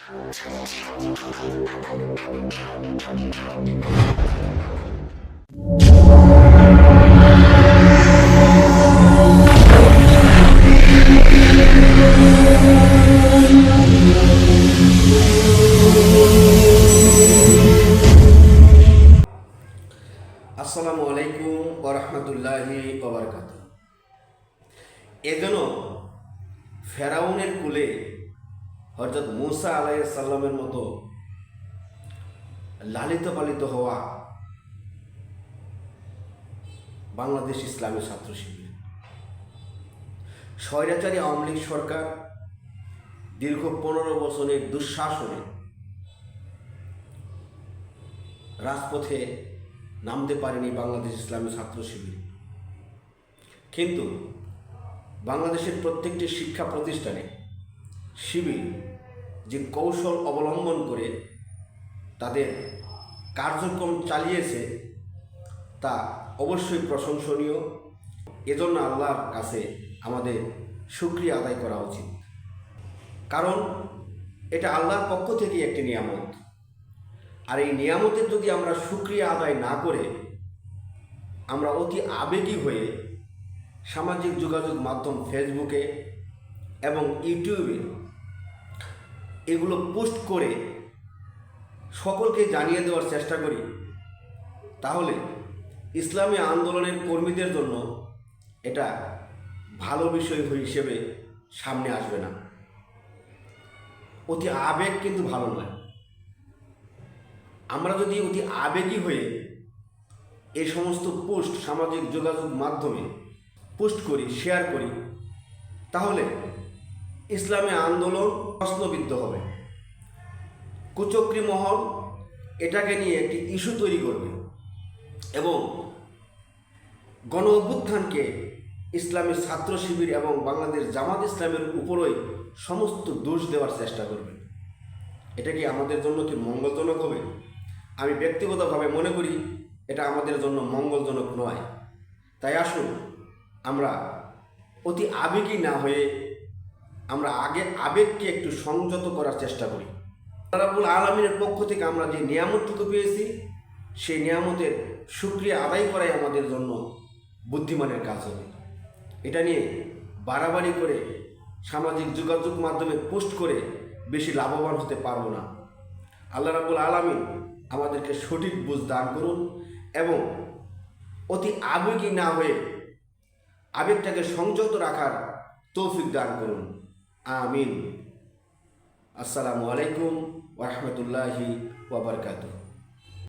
আসসালামু আলাইকুম ওরহমতুল্লাহি ওবরকাত এজন্য ফেরাউনের কুলে হজরত মুসা আলাইসাল্লামের মতো লালিত পালিত হওয়া বাংলাদেশ ইসলামী ছাত্র শিবির। স্বৈরাচারী আওয়ামী লীগ সরকার দীর্ঘ পনেরো বছরের দুঃশাসনে রাজপথে নামতে পারেনি বাংলাদেশ ইসলামী ছাত্র শিবির। কিন্তু বাংলাদেশের প্রত্যেকটি শিক্ষা প্রতিষ্ঠানে শিবির যে কৌশল অবলম্বন করে তাদের কার্যক্রম চালিয়েছে, তা অবশ্যই প্রশংসনীয়। এজন্য আল্লাহর কাছে আমাদের সুক্রিয়া আদায় করা উচিত। কারণ এটা আল্লাহর পক্ষ থেকে একটি নিয়ামত। আর এই নিয়ামতের যদি আমরা সুক্রিয়া আদায় না করে, আমরা অতি আবেগী হয়ে সামাজিক যোগাযোগ মাধ্যম ফেসবুকে এবং ইউটিউবে এগুলো পোস্ট করে সকলকে জানিয়ে দেওয়ার চেষ্টা করি। তাহলে ইসলামী আন্দোলনের কর্মীদের জন্য এটা ভালো বিষয় হিসেবে সামনে আসবে না। অতি আবেগ কিন্তু ভালো নয়। আমরা যদি অতি আবেগী হয়ে এই সমস্ত পোস্ট সামাজিক যোগাযোগ মাধ্যমে পোস্ট করি শেয়ার করি, তাহলে ইসলামী আন্দোলন প্রশ্নবিদ্ধ হবে। কুচক্রী মহল এটাকে নিয়ে একটি ইস্যু তৈরি করবে এবং গণ অভ্যুত্থানকে ইসলামী ছাত্র শিবির এবং বাংলাদেশ জামাত ইসলামের উপরই সমস্ত দোষ দেওয়ার চেষ্টা করবে। এটা কি আমাদের জন্য কি মঙ্গলজনক হবে? আমি ব্যক্তিগতভাবে মনে করি এটা আমাদের জন্য মঙ্গলজনক নয়। তাই আসুন, আমরা অতি আবেগী না হয়ে আমরা আগে আবেগকে একটু সংযত করার চেষ্টা করি। রাবুল আলমিনের পক্ষ থেকে আমরা যে নিয়ামতটুকু পেয়েছি, সেই নিয়ামতের সুক্রিয়া আদায় করাই আমাদের জন্য বুদ্ধিমানের কাজ হবে। এটা নিয়ে বাড়াবাড়ি করে সামাজিক যোগাযোগ মাধ্যমে পোস্ট করে বেশি লাভবান হতে পারব না। আল্লাহ রাবুল আলমিন আমাদেরকে সঠিক বুঝ দান করুন এবং অতি আবেগী না হয়ে আবেগটাকে সংযত রাখার তৌফিক দান করুন। আমিন আসসালামু আলাইকুম ওরহমতুল্লাহি ওবরকাতুহ